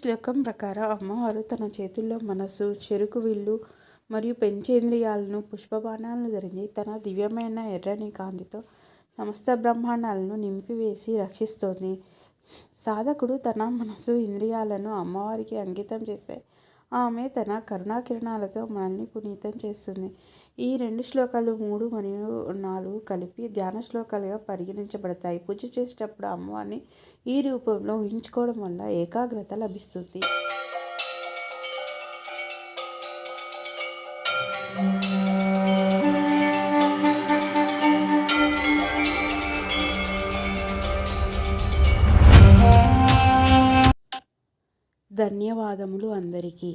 శ్లోకం ప్రకారం అమ్మవారు తన చేతుల్లో మనస్సు చెరుకు విల్లు మరియు పెంచేంద్రియాలను పుష్పబాణాలను ధరించి తన దివ్యమైన ఎర్రని కాంతితో సమస్త బ్రహ్మాండాలను నింపివేసి రక్షిస్తోంది. సాధకుడు తన మనసు ఇంద్రియాలను అమ్మవారికి అంకితం చేస్తే ఆమె తన కరుణాకిరణాలతో మనల్ని పునీతం చేస్తుంది. ఈ రెండు శ్లోకాలు మూడు మరియు నాలుగు కలిపి ధ్యాన శ్లోకాలుగా పరిగణించబడతాయి. పూజ చేసేటప్పుడు అమ్మవారిని ఈ రూపంలో ఊహించుకోవడం వల్ల ఏకాగ్రత లభిస్తుంది. ధన్యవాదములు అందరికీ.